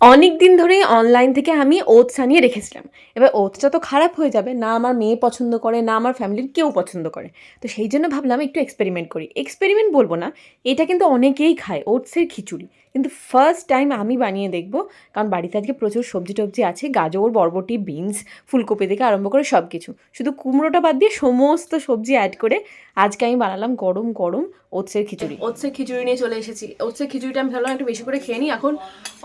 অনেক দিন ধরেই অনলাইন থেকে আমি ওটস আনিয়ে রেখেছিলাম। এবার ওটসটা তো খারাপ হয়ে যাবে, না আমার মেয়ে পছন্দ করে, না আমার ফ্যামিলির কেউ পছন্দ করে। তো সেই জন্য ভাবলাম একটু এক্সপেরিমেন্ট করি। এক্সপেরিমেন্ট বলব না, এটা কিন্তু অনেকেই খায় ওটসের খিচুড়ি। কিন্তু ফার্স্ট টাইম আমি বানিয়ে দেখব, কারণ বাড়িতে আজকে প্রচুর সবজি টবজি আছে, গাজর, বরবটি বিনস ফুলকপি থেকে আরম্ভ করে সব কিছু শুধু কুমড়োটা বাদ দিয়ে সমস্ত সবজি অ্যাড করে আজকে আমি বানালাম গরম গরম ওটসের খিচুড়ি। ওটসের খিচুড়ি নিয়ে চলে এসেছি। ওটসের খিচুড়িটা আমি ভাবলাম একটু বেশি করে খেয়ে নিই, এখন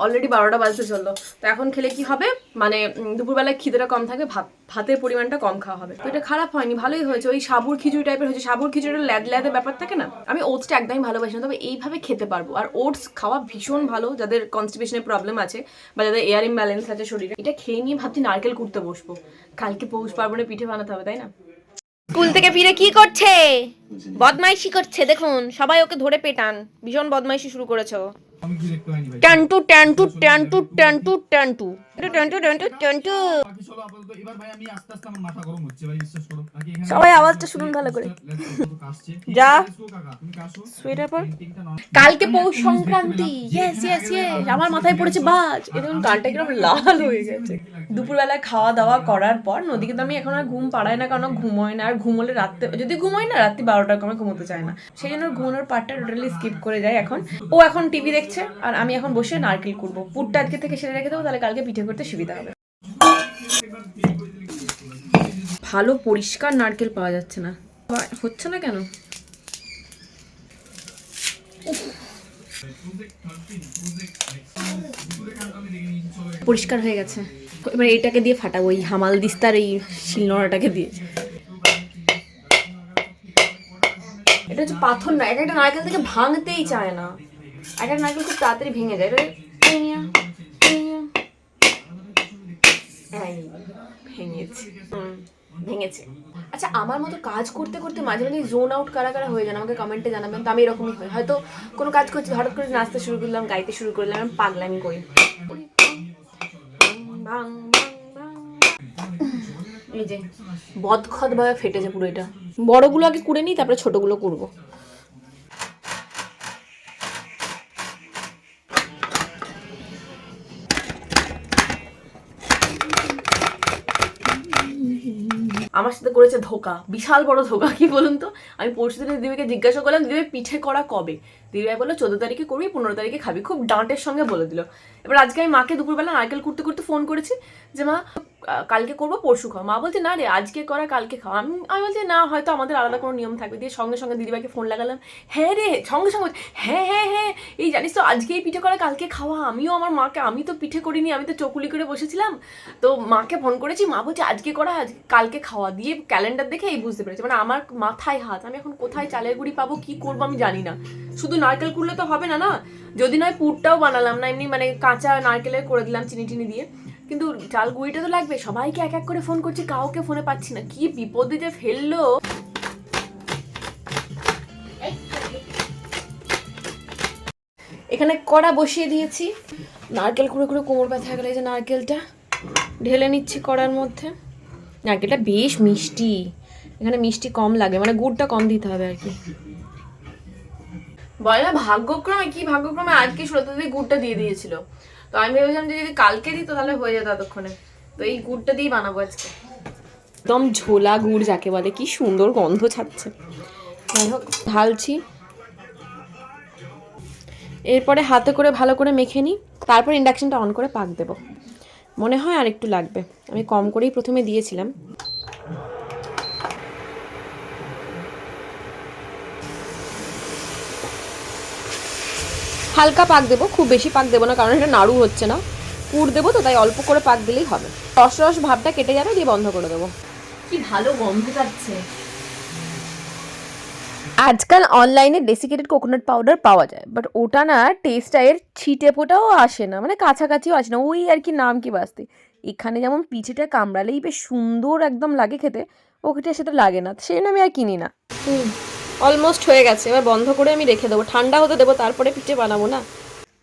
অলরেডি বারোটা বাজতে চলল। তো এখন খেলে কি হবে? মানে দুপুরবেলায় খিদেটা কম থাকে ভাত, ভাতের পরিমাণটা কম খাওয়া হবে। তো এটা খারাপ হয়নি, ভালোই হয়েছে। ওই সাবুর খিচুড়ি টাইপের হয়েছে। সাবুর খিচুড়ির ল্যাদ ল্যাদের ব্যাপার থাকে না? আমি ওটসটা একদমই ভালোবাসি না, তবে এইভাবে খেতে পারব। আর ওটস খাওয়া ভীষণ ভালো, যাদের কনস্টিপেশনের প্রবলেম আছে বা যাদের এয়ার ইমব্যালেন্স আছে শরীরে। এটা খেয়ে নিয়ে ভাবছি নারকেল কুড়তে বসবো। কালকে পৌষ পার্বণে পিঠে বানাতে হবে, তাই না? স্কুল থেকে ফিরে কি করছে? বদমাইশি করছে, দেখুন। সবাই ওকে ধরে পেটান। ভীষণ বদমাইশি শুরু করেছ। টান্টু টান্টু টান্টু টান্টু টান্টু টান্টু টান্টু টান্টু বাকি চলো আপাতত এবার ভাই আমি আস্তে আস্তে আমার মাথা গরম হচ্ছে ভাই বিশ্বাস করো। বাকি এখানে সবাই আওয়াজটা শুনুন ভালো করে। যা। সোয়েটার পর কালকে Poush Sankranti. Yes yes yes আমার মাথায় পড়েছে বাজ। এরকম কানটা কীরকম লাল হয়ে গেছে। দুপুরবেলায় খাওয়া দাওয়া করার পর নদীকে তো আমি এখন আর ঘুম পাড়াই না কারণ ঘুম হয় না। আর ঘুম হলে রাত্রে যদি ঘুম হয় না রাত্রি বারোটার কমে ঘুমোতে চায় না। সেই জন্য ঘুমানোর পার্টটা টোটালি স্কিপ করে যায় এখন। ও এখন টিভি দেখছে। আর আমি এখন বসে নারকেল করব পুরটা আজকে থেকে সেরে রেখে দেবো, তাহলে কালকে পিঠে করতে সুবিধা হবে। ভালো পরিষ্কার নারকেল পাওয়া যাচ্ছে না। হচ্ছে না কেন? পরিষ্কার হয়ে গেছে। এবার এটাকে দিয়ে ফাটাবো, এই হামাল দিস্তার এই শিলনোড়াটাকে দিয়ে। এটা হচ্ছে পাথর না, এক একটা নারকেল থেকে ভাঙতেই চায় না। এক একটা নারকেল খুব তাড়াতাড়ি ভেঙে যায় ভেঙেছে ভেঙেছে আচ্ছা আমার মতো কাজ করতে করতে মাঝে মাঝে জোন আউট কারা কারা হয়ে যান, আমাকে কমেন্টে জানাবেন। তো আমি এরকমই হয় হয়তো কোনো কাজ করছি, হঠাৎ করে নাচতে শুরু করলাম, গাইতে শুরু করলাম, আমি পাগলামি করি। এই যে বদখত ভাবে ফেটেছে পুরো এটা। বড়গুলো আগে কুড়ে নিই, তারপরে ছোটগুলো করব আমার সাথে করেছে ধোকা, বিশাল বড় ধোকা, কি বলুন তো? আমি পরশু দিনে দিদিভাইকে জিজ্ঞাসা করলাম দিদিভাই পিঠে করা কবে? দিদিভাই বলল, চোদ্দ তারিখে করবি, পনেরো তারিখে খাবি। খুব ডাঁটের সঙ্গে বলে দিল। এবার আজকে আমি মাকে দুপুরবেলা নারকেল করতে করতে ফোন করেছি যে, মা কালকে করব, পরশু খাওয়া মা বলছে, না রে, আজকে করা, কালকে খাওয়া। আমি আমি বলছি, না, হয়তো আমাদের আলাদা কোনো নিয়ম থাকবে। দিয়ে সঙ্গে সঙ্গে দিদিভাইকে ফোন লাগালাম হ্যাঁ রে, সঙ্গে সঙ্গে হ্যাঁ হ্যাঁ হ্যাঁ এই জানিস তো, আজকেই পিঠে করা, কালকে খাওয়া। আমিও আমার মাকে, আমি তো পিঠে করিনি, আমি তো চকুলি করে বসেছিলাম। তো মাকে ফোন করেছি, মা বলছে, আজকে করা আজ কালকে খাওয়া। দিয়ে ক্যালেন্ডার দেখে এই বুঝতে পেরেছি। মানে আমার মাথায় হাত, আমি এখন কোথায় চালের গুঁড়ি পাবো, কি করব আমি জানি না। শুধু নারকেল কুড়লে তো হবে না না? যদি নয় পুরটাও বানালাম না, এমনি মানে কাঁচা নারকেলের করে দিলাম চিনি টিনি দিয়ে। কিন্তু চাল গুঁড়িটা তো লাগবে। সবাইকে এক এক করে ফোন করছি, কাউকে ফোনে পাচ্ছি না। কি বিপদে যে ফেলল? এখানে কড়া বসিয়ে দিয়েছি। নারকেল কুড়ে কুড়ে কোমর ব্যথা গেলে যে নারকেলটা। ঢেলে নিচ্ছি কড়ার মধ্যে। নারকেলটা বেশ মিষ্টি। এখানে মিষ্টি কম লাগে মানে গুড়টা কম দিতে হবে আর কি। বলে ভাগ্যক্রমে কি? ভাগ্যক্রমে আজকে সুরত দিয়ে গুড়টা দিয়ে দিয়েছিল। তো আমি ভেবেছিলাম যে যদি কালকে দিত তাহলে হয়ে যেত এতক্ষণে। তো এই গুড়টা দিয়েই বানাবো আজকে। একদম ঝোলা গুড় যাকে বলে, কি সুন্দর গন্ধ ছাড়ছে। যাই হোক, ঢালছি। এরপরে হাতে করে ভালো করে মেখে নিই, তারপর ইন্ডাকশানটা অন করে পাক দেব। মনে হয় আর একটু লাগবে। আমি কম করেই প্রথমে দিয়েছিলাম। হালকা পাক দেবো খুব বেশি পাক দেবো না কারণ এটা নাড়ু হচ্ছে না। পুর দেবো তো তাই অল্প করে পাক দিলেই হবে। রস রস ভাবটা কেটে যাবে দিয়ে বন্ধ করে দেবো। কি ভালো গন্ধ যাচ্ছে আজকাল অনলাইনে ডেসিকেটেড কোকোনাট পাউডার পাওয়া যায় বাট ওটা না টেস্টটা এর ছিটে ফোটাও আসে না মানে কাছাকাছিও আসে না ওই আর কি নাম কি বাঁচতে এখানে যেমন পিঠেটা কামড়ালেই বেশ সুন্দর একদম লাগে খেতে ওটা সেটা লাগে না সেই জন্য আমি আর কিনি না। হুম। অলমোস্ট হয়ে গেছে। এবার বন্ধ করে আমি রেখে দেবো। ঠান্ডা হতে দেবো, তারপরে পিঠে বানাবো, না?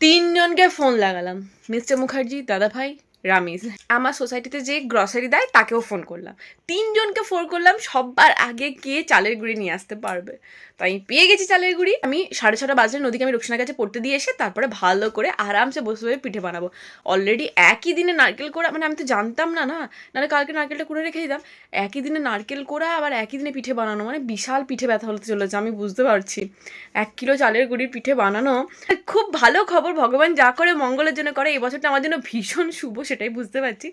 তিনজনকে ফোন লাগালাম। মিস্টার মুখার্জি, দাদা ভাই, রামিজ। আমার সোসাইটিতে যে গ্রসারি দেয়, তাকেও ফোন করলাম। তিনজনকে ফোন করলাম সবার আগে কে চালের গুঁড়ি নিয়ে আসতে পারবে? তো আমি পেয়ে গেছি চালের গুঁড়ি। আমি সাড়ে ছটা বাজে নদীকে আমি রুকসানার কাছে পড়তে দিয়ে এসে তারপরে ভালো করে আরামসে বসে বসে পিঠে বানাবো। অলরেডি একই দিনে নারকেল কোড়া মানে আমি তো জানতাম না না? নাহলে কালকে নারকেলটা করে রেখে দিতাম। একই দিনে নারকেল কোড়া, আবার একই দিনে পিঠে বানানো মানে বিশাল পিঠে ব্যথা হতে চলেছে, আমি বুঝতে পারছি। এক কিলো চালের গুঁড়ির পিঠে বানানো, খুব ভালো খবর, ভগবান যা করে মঙ্গলের জন্য করে এবছরটা আমার জন্য ভীষণ শুভ, সেটাই বুঝতে পারছি।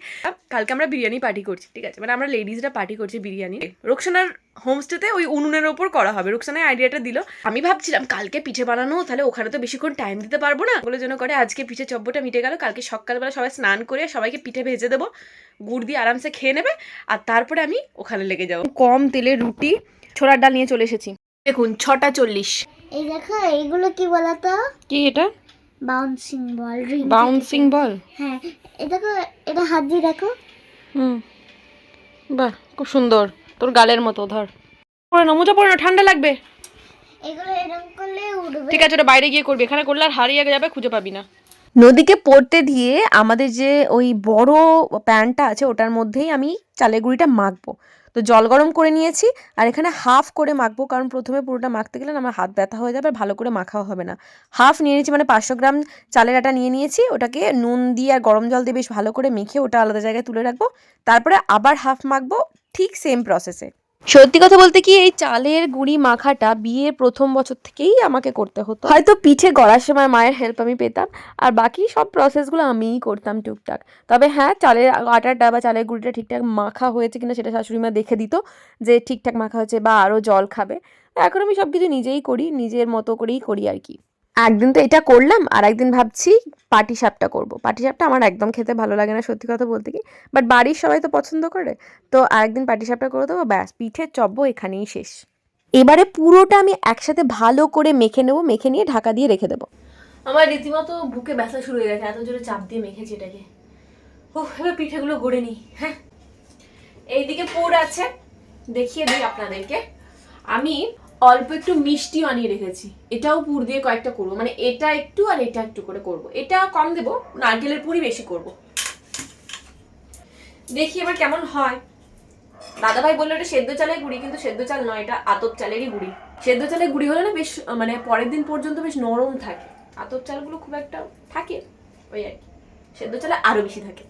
কালকে আমরা বিরিয়ানি পার্টি করছি, ঠিক আছে? মানে আমরা লেডিজরা পার্টি করছি বিরিয়ানি। রোকসানার হোমস্টেতে ওই উনুনের ওপর করা হবে। রোকসানায় আইডিয়াটা দিল। আমি ভাবছিলাম কালকে পিঠে বানানো তাহলে ওখানে তো বেশিক্ষণ টাইম দিতে পারব না। ওগুলোর জন্য করে আজকে পিঠে চব্বটা মিটে গেল কালকে সকালবেলা সবাই স্নান করে সবাইকে পিঠে ভেজে দেবো। গুড় দিয়ে আরামসে খেয়ে নেবে আর তারপরে আমি ওখানে লেগে যাব। কম তেলে রুটি ছোলার ডাল নিয়ে চলে এসেছি। দেখুন ছটা চল্লিশ। এই দেখো এইগুলো কি বলতো? কি এটা? Bouncing ball ring bouncing ball হ্যাঁ এটা এটা হাত দিয়ে দেখো। হুম। বাহ খুব সুন্দর। তোর গালের মতো ধর। পরে না মোজা পরে না ঠান্ডা লাগবে? ঠিক আছে ওটা বাইরে গিয়ে করবি। এখানে করলে আর হারিয়ে যাবে খুঁজে পাবি না। নদীকে পড়তে দিয়ে আমাদের যে ওই বড় প্যানটা আছে ওটার মধ্যেই আমি চালের গুঁড়িটা মাখবো। তো জল গরম করে নিয়েছি আর এখানে হাফ করে মাখবো কারণ প্রথমে পুরোটা মাখতে গেলে না আমার হাত ব্যথা হয়ে যাবে আর ভালো করে মাখাও হবে না। হাফ নিয়ে নিয়েছি মানে পাঁচশো গ্রাম চালের আটা নিয়ে নিয়েছি ওটাকে নুন দিয়ে আর গরম জল দিয়ে বেশ ভালো করে মেখে ওটা আলাদা জায়গায় তুলে রাখব। তারপরে আবার হাফ মাখবো ঠিক সেম প্রসেসে সত্যি কথা বলতে কি, এই চালের গুঁড়ি মাখাটা বিয়ের প্রথম বছর থেকেই আমাকে করতে হতো। হয়তো পিঠে গড়ার সময় মায়ের হেল্প আমি পেতাম, আর বাকি সব প্রসেসগুলো আমিই করতাম টুকটাক। তবে হ্যাঁ চালের আটাটা বা চালের গুঁড়িটা ঠিকঠাক মাখা হয়েছে কিনা সেটা শাশুড়ি মা দেখে দিত যে ঠিকঠাক মাখা হয়েছে বা আরও জল খাবে। এখন আমি সব কিছু নিজেই করি, নিজের মতো করেই করি আর কি। একদিন তো এটা করলাম, আর একদিন ভাবছি পাটি সাপটা করব। পাটি সাপটা আমার একদম খেতে ভালো লাগে না, সত্যি কথা বলতে কি। বাট বাড়ির সবাই তো পছন্দ করে, তো আরেকদিন পাটি সাপটা করে দেবো, ব্যাস, পিঠের চব্য এখানেই শেষ। এবারে পুরোটা আমি একসাথে ভালো করে মেখে নেব, মেখে নিয়ে ঢাকা দিয়ে রেখে দেবো। আমার রীতিমতো বুকে ব্যথা শুরু হয়ে গেছে, এত জোরে চাপ দিয়ে মেখেছি এটাকে। ও এবার পিঠেগুলো গড়ে নিই হ্যাঁ। এইদিকে পুর আছে, দেখিয়ে দিই আপনাদেরকে। আমি অল্প একটু মিষ্টি আনিয়ে রেখেছি। এটাও পুর দিয়ে কয়েকটা করব। মানে এটা একটু আর এটা একটু করে করব। এটা কম দেবো, নারকেলের পুরই বেশি করব। দেখি এবার কেমন হয়। দাদাভাই বলল এটা সেদ্ধ চালের গুঁড়ি, কিন্তু সেদ্ধ চাল নয়, এটা আতপ চালেরই গুঁড়ি। সেদ্ধ চালের গুঁড়ি হলে না বেশ মানে পরের দিন পর্যন্ত বেশ নরম থাকে। আতপ চালগুলো খুব একটা থাকে, ওই আর কি। সেদ্ধ চালে আরও বেশি থাকে।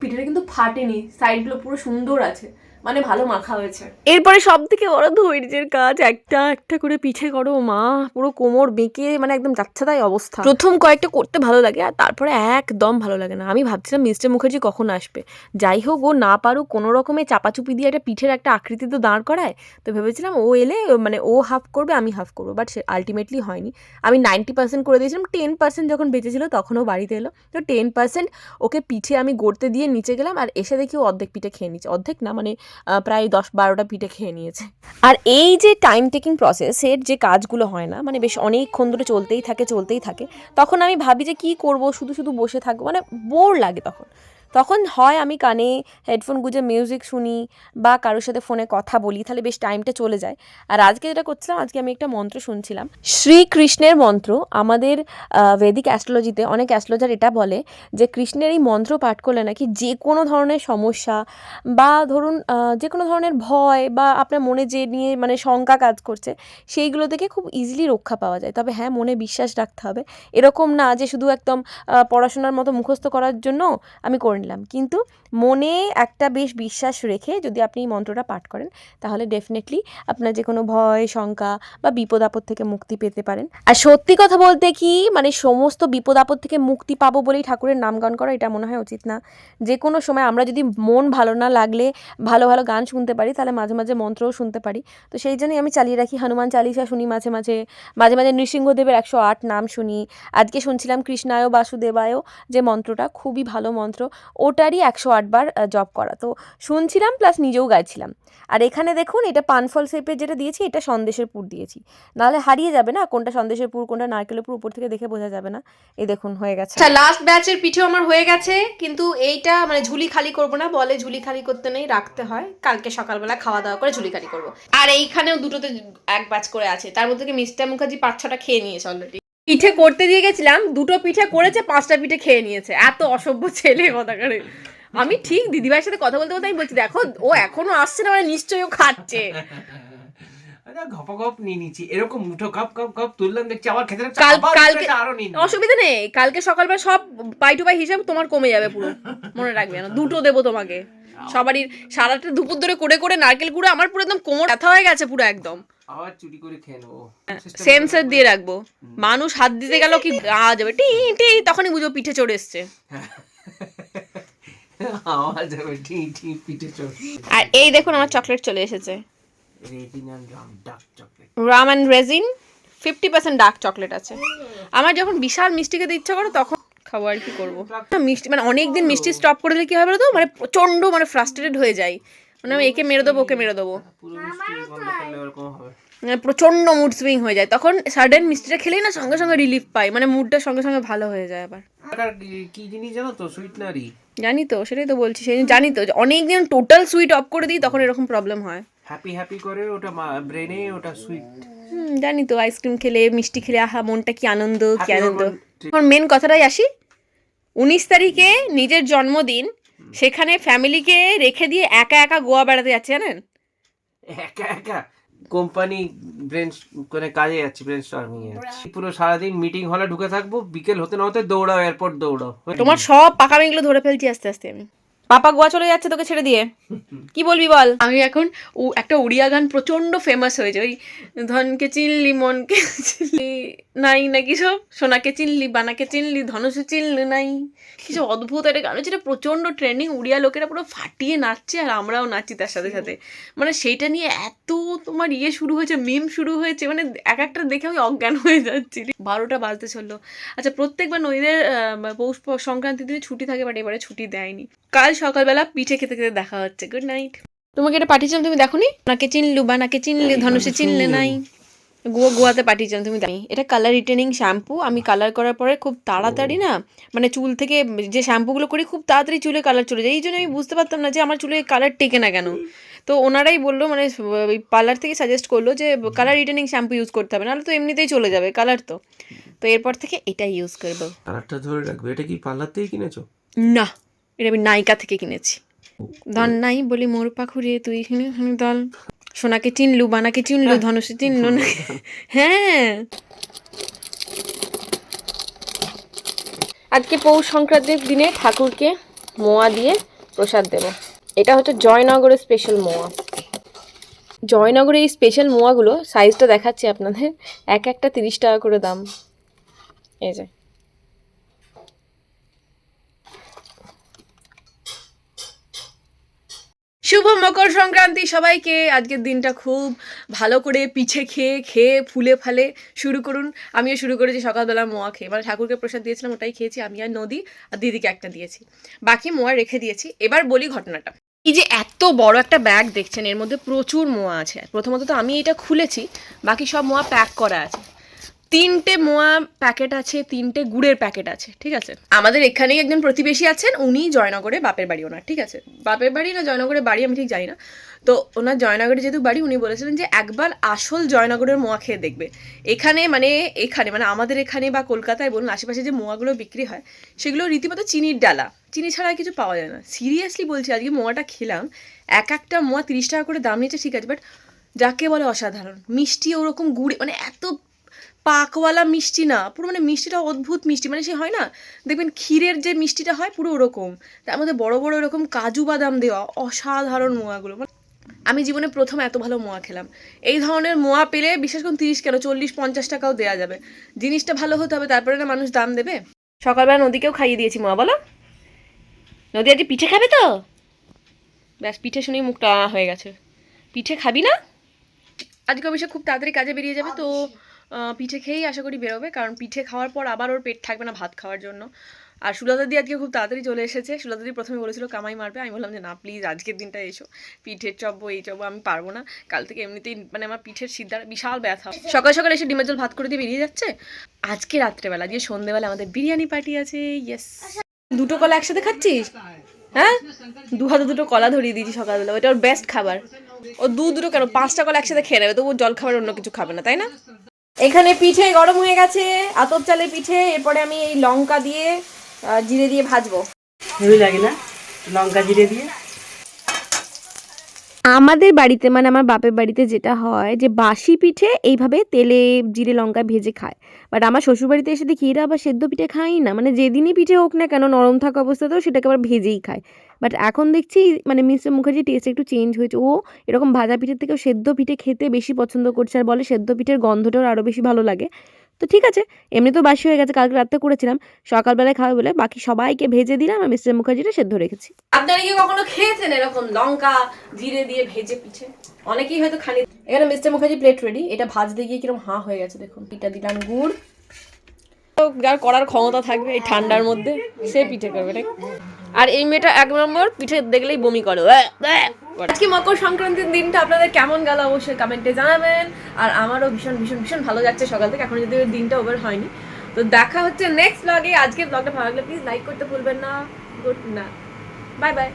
পিঠাটা কিন্তু ফাটেনি, সাইডগুলো পুরো সুন্দর আছে। মানে ভালো মাখা হয়েছে। এরপরে সব থেকে বড় ধৈর্যের কাজ একটা একটা করে পিঠে করো মা, পুরো কোমর বেঁকে মানে একদম যাচ্ছে তাই অবস্থা। প্রথম কয়েকটা করতে ভালো লাগে আর তারপরে একদম ভালো লাগে না। আমি ভাবছিলাম মিস্টার মুখার্জি কখন আসবে। যাই হোক, ও না পারুক কোনো রকমে চাপাচুপি দিয়ে একটা পিঠের একটা আকৃতি তো দাঁড় করায়, তো ভেবেছিলাম ও এলে মানে ও হাফ করবে, আমি হাফ করব বাট সে আলটিমেটলি হয়নি। আমি নাইনটি পার্সেন্ট করে দিয়েছিলাম টেন পার্সেন্ট যখন বেঁচেছিল তখন ও বাড়িতে এলো। তো টেন পার্সেন্ট ওকে পিঠে আমি গড়তে দিয়ে নিচে গেলাম আর এসে দেখি ও অর্ধেক পিঠে খেয়ে নিচ্ছে অর্ধেক না মানে প্রায় দশ বারোটা পিঠে খেয়ে নিয়েছে। আর এই যে টাইম টেকিং প্রসেসের যে কাজগুলো হয় না মানে বেশ অনেকক্ষণ ধরে চলতেই থাকে চলতেই থাকে, তখন আমি ভাবি যে কি করব, শুধু শুধু বসে থাকব মানে বোর লাগে তখন। তখন হয় আমি কানে হেডফোন গুঁজে মিউজিক শুনি বা কারোর সাথে ফোনে কথা বলি, তাহলে বেশ টাইমটা চলে যায়। আর আজকে যেটা করছিলাম, আজকে আমি একটা মন্ত্র শুনছিলাম। শ্রীকৃষ্ণের মন্ত্র, আমাদের ভেদিক অ্যাস্ট্রোলজিতে অনেক অ্যাস্ট্রোলজার এটা বলে যে কৃষ্ণের এই মন্ত্র পাঠ করলে নাকি যে কোনো ধরনের সমস্যা বা ধরুন যে কোনো ধরনের ভয় বা আপনার মনে যে নিয়ে মানে শঙ্কা কাজ করছে, সেইগুলো থেকে খুব ইজিলি রক্ষা পাওয়া যায়। তবে হ্যাঁ মনে বিশ্বাস রাখতে হবে। এরকম না যে শুধু একদম পড়াশোনার মতো মুখস্থ করার জন্য আমি করে নিলাম। কিন্তু মনে একটা বেশ বিশ্বাস রেখে যদি আপনি এই মন্ত্রটা পাঠ করেন, তাহলে ডেফিনেটলি আপনার যে কোনো ভয়, শঙ্কা বা বিপদ আপদ থেকে মুক্তি পেতে পারেন। আর সত্যি কথা বলতে কি মানে সমস্ত বিপদ আপদ থেকে মুক্তি পাবো বলেই ঠাকুরের নাম গান করা এটা মনে হয় উচিত না। যে কোনো সময় আমরা যদি মন ভালো না লাগলে, ভালো ভালো গান শুনতে পারি, তাহলে মাঝে মাঝে মন্ত্রও শুনতে পারি। তো সেই জন্যই আমি চালিয়ে রাখি, হনুমান চালিসা শুনি মাঝে মাঝে। মাঝে মাঝে নৃসিংহদেবের একশো আট নাম শুনি। আজকে শুনছিলাম কৃষ্ণায় বাসুদেবায়, যে মন্ত্রটা খুবই ভালো মন্ত্র। ওটারই একশো আট আটবার জপ করা। তো শুনছিলাম প্লাস নিজেও গাইছিলাম। আর এখানে দেখুন এটা পানফল শেপের যেটা দিয়েছি এটা সন্দেশের পুর দিয়েছি। নাহলে হারিয়ে যাবে না কোনটা সন্দেশের পুর কোনটা নারকেলের পুর উপর থেকে দেখে বোঝা যাবে না। এই দেখুন হয়ে গেছে। আচ্ছা লাস্ট ব্যাচের পিঠেও আমার হয়ে গেছে কিন্তু এইটা মানে ঝুলি খালি করব না বলে ঝুলি খালি করতে নেই রাখতে হয়। কালকে সকালবেলা খাওয়া দাওয়া করে ঝুলি খালি করব। আর এইখানেও দুটোতে এক ব্যাচ করে আছে। তার মধ্যে মিস্টার মুখার্জি পাঁচ ছটা খেয়ে নিয়েছে অলরেডি পিঠে করতে দিয়ে গেছিলাম দুটো পিঠে করেছে পাঁচটা পিঠে খেয়ে নিয়েছে। এত অসভ্য ছেলে কথা করে। আমি ঠিক দিদিভাইয়ের সাথে কথা বলতে বলতে আমি বলছি দেখো ও এখনও আসছে না মানে নিশ্চয়ই ও খাচ্ছে। ঘপ ঘপ নিয়ে নিচ্ছি। এরকম মুঠো কাপ কাপ কাপ তুললাম দেখছি আবার খেতে লাগছে, কাল আবার কালকে আরও নিয়ে অসুবিধা নেই কালকে সকালবেলা সব পাই টু পাই হিসাব তোমার কমে যাবে পুরো মনে রাখবে না দুটো দেবো তোমাকে। সবারই সারাটা দুপুর ধরে করে করে নারকেল গুঁড়ো আমার পুরো একদম কোমর ব্যথা হয়ে গেছে পুরো একদম। আবার চুরি করে খেয়ে নেব। সেন্সার দিয়ে রাখব। মানুষ হাত দিতে গেল কি গা যাবে টি টি তখনই বুঝো পিঠে চড়ে এসছে। আওয়াজ হবে টি টি পিঠে আর এই দেখুন আমার চকলেট চলে এসেছে। Rum and raisin fifty percent dark chocolate আছে। আমার যখন বিশাল মিষ্টি খেতে ইচ্ছা করে তখন খাব আর কি করব। মিষ্টি মানে অনেক দিন মিষ্টি স্টপ করে দিলে কি হবে তো মানে প্রচণ্ড মানে ফ্রাস্ট্রেটেড হয়ে যায় মানে আমি একে মেরে দেবো ওকে মেরে দেবো। মানে প্রচণ্ড মুড সুইং হয়ে যায়। তখন সাডেন মিষ্টিটা খেলেই না সঙ্গে সঙ্গে রিলিফ পাই। মানে মুডটা সঙ্গে সঙ্গে ভালো হয়ে যায় আবার। কি- জিনিস জানো তো? সুইটনারি জানি তো সেটাই তো বলছি। সেই জানি তো যে অনেক দিন টোটাল সুইট অফ করে দিই তখন এরকম প্রবলেম হয়। হ্যাপি হ্যাপি করে ওটা ব্রেনে ওটা সুইট জানি তো আইসক্রিম খেলে মিষ্টি খেলে আহা মনটা কি আনন্দ কি আনন্দ। এখন মেন কথাটাই আসি। উনিশ তারিখে নিজের জন্মদিন সেখানে ফ্যামিলিকে রেখে দিয়ে একা একা গোয়া বেড়াতে যাচ্ছে জানেন? একা একা? কোম্পানি ব্রেন করে কাজে যাচ্ছি ব্রেন স্টর্মিং এ যাচ্ছি। পুরো সারাদিন মিটিং হলে ঢুকে থাকব বিকেল হতে না হতে দৌড়াও এয়ারপোর্ট দৌড়াও। তোমার সব পাকা পাকামিগুলো ধরে ফেলছি আস্তে আস্তে আমি। পাপা গোয়া চলে যাচ্ছে তোকে ছেড়ে দিয়ে। কি বলবি বল? আমি এখন ও একটা উড়িয়া গান প্রচণ্ড ফেমাস হয়েছে। ওই ধনকে চিনলি মনকে চিনলি। নাই নাকি সব? সোনাকে চিনলি, বানাকে চিনলি, ধনুষে চিনলি নাই। কিছু অদ্ভুত একটা গান হচ্ছে এটা প্রচণ্ড ট্রেন্ডিং উড়িয়া লোকেরা পুরো ফাটিয়ে নাচছে আর আমরাও নাচছি তার সাথে সাথে। মানে সেইটা নিয়ে এত তোমার ইয়ে শুরু হয়েছে মিম শুরু হয়েছে মানে এক একটা দেখে আমি অজ্ঞান হয়ে যাচ্ছি। বারোটা বাজতে চলল। আচ্ছা প্রত্যেকবার নদীদের পৌষ সংক্রান্তির দিনে ছুটি থাকে, বাট এবারে ছুটি দেয়নি। কাল সকালবেলা পিঠে খেতে খেতে দেখা হচ্ছে। গুড নাইট তোমাকে এটা পাঠিয়েছিলাম, তুমি দেখো নি নাকে চিনলু বা নাকে চিনলে, ধনুষে চিনলে নাই। গোয়া গোয়াতে পাঠিয়েছিলাম তুমি জানি। এটা কালার রিটেনিং শ্যাম্পু আমি কালার করার পরে খুব তাড়াতাড়ি না মানে চুল থেকে যে শ্যাম্পুগুলো করি খুব তাড়াতাড়ি চুলে কালার চলে যায়। এই জন্য আমি বুঝতে পারতাম না যে আমার চুলে কালার টেকে না কেন। তো ওনারাই বলল মানে ওই পার্লার থেকে সাজেস্ট করল যে কালার রিটেনিং শ্যাম্পু ইউজ করতে হবে নাহলে তো এমনিতেই চলে যাবে কালার তো। তো এরপর থেকে এটাই ইউজ করব। কালারটা ধরে রাখবে এটা কি পার্লার থেকে কিনেছো? না এটা আমি নায়িকা থেকে কিনেছি। ধন নাই বলি মোর পাখুরে তুই এখানে দল। সোনাকে চিনলু বানাকে চিনলু ধনুষে চিনলু না হ্যাঁ। আজকে পৌষ সংক্রান্তির দিনে ঠাকুরকে মোয়া দিয়ে প্রসাদ দেব। এটা হচ্ছে জয়নগরের স্পেশাল মোয়া। জয়নগরের এই স্পেশাল মোয়াগুলো সাইজটা দেখাচ্ছি আপনাদের। এক একটা তিরিশ টাকা করে দাম। এই যে। শুভ মকর সংক্রান্তি সবাইকে। আজকের দিনটা খুব ভালো করে পিঠে খেয়ে খেয়ে, ফুলে ফালে শুরু করুন। আমিও শুরু করেছি সকালবেলা মোয়া খেয়ে। মানে ঠাকুরকে প্রসাদ দিয়েছিলাম, ওটাই খেয়েছি। আমি আর নদী আর দিদিকে একটা দিয়েছি। বাকি মোয়া রেখে দিয়েছি। এবার বলি ঘটনাটা। এই যে এত বড় একটা ব্যাগ দেখছেন, এর মধ্যে প্রচুর মোয়া আছে। প্রথমত তো আমি এটা খুলেছি, বাকি সব মোয়া প্যাক করা আছে। তিনটে মোয়া প্যাকেট আছে, তিনটে গুড়ের প্যাকেট আছে, ঠিক আছে? আমাদের এখানেই একজন প্রতিবেশী আছেন, উনি জয়নগরে বাপের বাড়ি ওনার, ঠিক আছে? বাপের বাড়ি না জয়নগরের বাড়ি আমি ঠিক জানি না। তো ওনার জয়নগরে যেহেতু বাড়ি, উনি বলেছিলেন যে একবার আসল জয়নগরের মোয়া খেয়ে দেখবে। এখানে মানে এখানে মানে আমাদের এখানে বা কলকাতায় বলুন, আশেপাশে যে মোয়াগুলো বিক্রি হয়, সেগুলো রীতিমতো চিনির ডালা। চিনি ছাড়া কিছু পাওয়া যায় না। সিরিয়াসলি বলছি, আজকে মোয়াটা খেলাম, এক একটা মোয়া তিরিশ টাকা করে দাম নিচ্ছে ঠিক আছে, বাট যাকে বলে অসাধারণ, মিষ্টি ওরকম গুড়ে মানে এত পাকওয়ালা মিষ্টি না, পুরো মানে মিষ্টিটা অদ্ভুত মিষ্টি মানে সে হয় না, দেখবেন ক্ষীরের যে মিষ্টিটা হয় পুরো ওরকম, তার মধ্যে বড় বড় এরকম কাজু বাদাম দেওয়া, অসাধারণ মোয়াগুলো মানে আমি জীবনে প্রথম এত ভালো মোয়া খেলাম। এই ধরনের মোয়া পেলে বিশেষ করে তিরিশ কেন, চল্লিশ, পঞ্চাশ টাকাও দেওয়া যাবে। জিনিসটা ভালো হতে হবে, তারপরে না মানুষ দাম দেবে। সকালবেলা নদীকেও খাইয়ে দিয়েছি মোয়া, বলো। নদী আজকে পিঠে খাবে তো? ব্যাস, পিঠে শুনেই মুখটা হয়ে গেছে। পিঠে খাবি না? আজকে অবশ্য খুব তাড়াতাড়ি কাজে বেরিয়ে যাবে তো। পিঠে খেয়েই আশা করি বেরোবে, কারণ পিঠে খাওয়ার পর আবার ওর পেট থাকবে না ভাত খাওয়ার জন্য। আর সুলতা দি আজকে খুব তাড়াতাড়ি চলে এসেছে। সুলতা দি প্রথমে বলেছিল, কামাই মারবে। আমি বললাম যে, না প্লিজ আজকের দিনটা এসো। পিঠের চব্বো, এই চব্বো আমি পারব না। কাল থেকে এমনিতেই মানে আমার পিঠের সিদ্ধার, বিশাল ব্যথা। সকাল সকাল এসে ডিমের জল ভাত করে দিয়ে বেরিয়ে যাচ্ছে। আজকে রাত্রেবেলা দিয়ে সন্ধেবেলা আমাদের বিরিয়ানি পার্টি আছে ইয়েস দুটো কলা একসাথে খাচ্ছিস? হ্যাঁ? দু হাতে দুটো কলা ধরিয়ে দিয়েছি সকালবেলা। ওটা ওর বেস্ট খাবার। ও দু দুটো কেন? পাঁচটা কলা একসাথে খেয়ে নেবে তবু জল খাবার অন্য কিছু খাবে না, তাই না? এখানে পিঠে গরম হয়ে গেছে, আতপ চালের পিঠে, এরপরে আমি এই লঙ্কা দিয়ে জিরে দিয়ে ভাজবো। লাগে না? লঙ্কা জিরে দিয়ে? আমাদের বাড়িতে মানে আমার বাপের বাড়িতে যেটা হয় যে, বাসি পিঠে এইভাবে তেলে জিরে লঙ্কা ভেজে খায়। বাট আমার শ্বশুরবাড়িতে এসে দেখি এরা আবার সেদ্ধ পিঠে খাই না। মানে যেদিনই পিঠে হোক না কেন, নরম থাকা অবস্থাতেও সেটাকে আবার ভেজেই খায়। বাট এখন দেখছি মানে মিস্টার মুখার্জির টেস্ট একটু চেঞ্জ হয়েছে। ও এরকম ভাজা পিঠের থেকেও সেদ্ধ পিঠে খেতে বেশি পছন্দ করছে। আর বলে সেদ্ধ পিঠের গন্ধটাও আরও বেশি ভালো লাগে। তো ঠিক আছে, এমনি তো বাসি হয়ে গেছে, কালকে রাত্রে করেছিলাম। সকালবেলায় খাওয়া বলে বাকি সবাইকে ভেজে দিলাম আর মিস্টার মুখার্জিটা সেদ্ধ রেখেছি। আপনারা কি কখনো খেয়েছেন এরকম লঙ্কা, জিরে দিয়ে ভেজে পিঠে? অনেকেই হয়তো খানি এখানে মিস্টার মুখার্জি প্লেট রেডি এটা ভাজতে গিয়ে কীরকম হাঁ হয়ে গেছে দেখুন। পিঠা দিলাম গুড়। যার করার ক্ষমতা থাকবে এই ঠান্ডার মধ্যে, সে পিঠে করবে আর এই মেয়েটা এক নম্বর পিঠে দেখলেই বমি করে। উয়া করে। আজকে মকর সংক্রান্তির দিনটা আপনাদের কেমন গেল অবশ্যই কমেন্টে জানাবেন। আর আমারও ভীষণ ভীষণ ভীষণ ভালো যাচ্ছে সকাল থেকে। এখন যদি দিনটা ওভার হয়নি। তো দেখা হচ্ছে নেক্সট ব্লগে আজকে ব্লগটা ভালো লাগলে প্লিজ লাইক করতে ভুলবেন না। গুড না বাই বাই